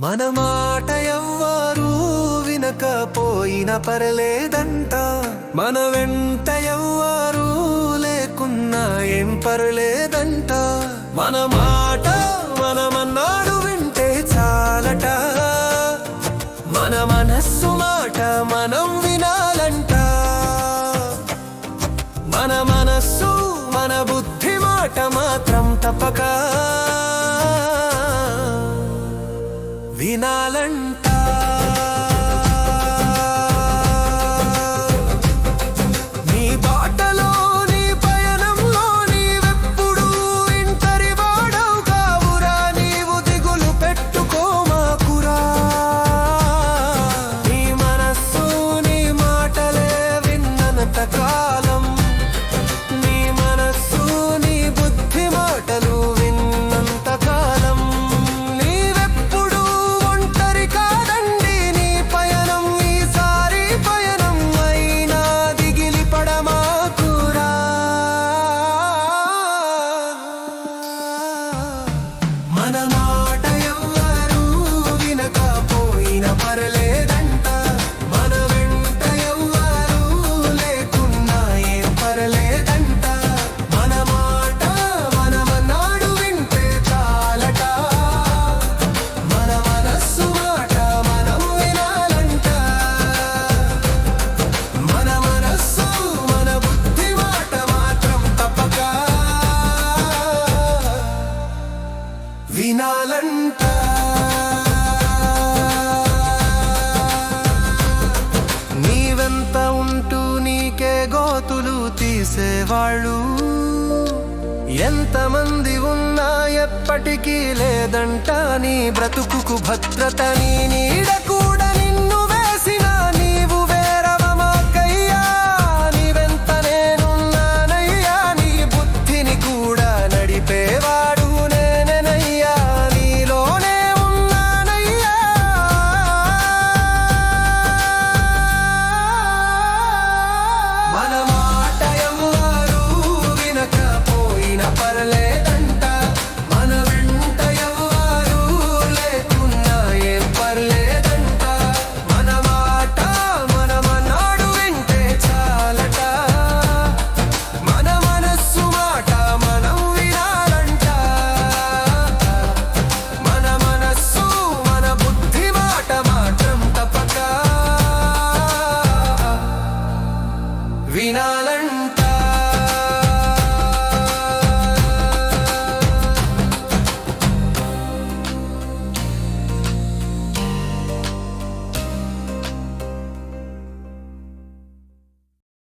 మన మాట ఎవ్వరు వినకపోయిన పర్లేదంట. మన వెంట ఎవ్వరు లేకున్నా ఏం పర్లేదంట. మన మాట మనమన్నాడు వింటే చాలట. మన మనస్సు మాట మనం వినాలంట. మన మనస్సు మన బుద్ధి మాట మాత్రం తప్పక. వినాలంట చేసేవాళ్ళు. ఎంతమంది ఉన్నా ఎప్పటికీ లేదంట నీ బ్రతుకుకు భద్రత నీ నీడకు. పర్లేదంట మన వెంట ఎవరు లేకున్నా ఏం పర్లేదంట మన మాట మన మనాడు వింటే చాలట. మన మనస్సు మాట మనం వినాలంట. మన మనస్సు మన బుద్ధి మాట మాత్రం తప్పక. వినా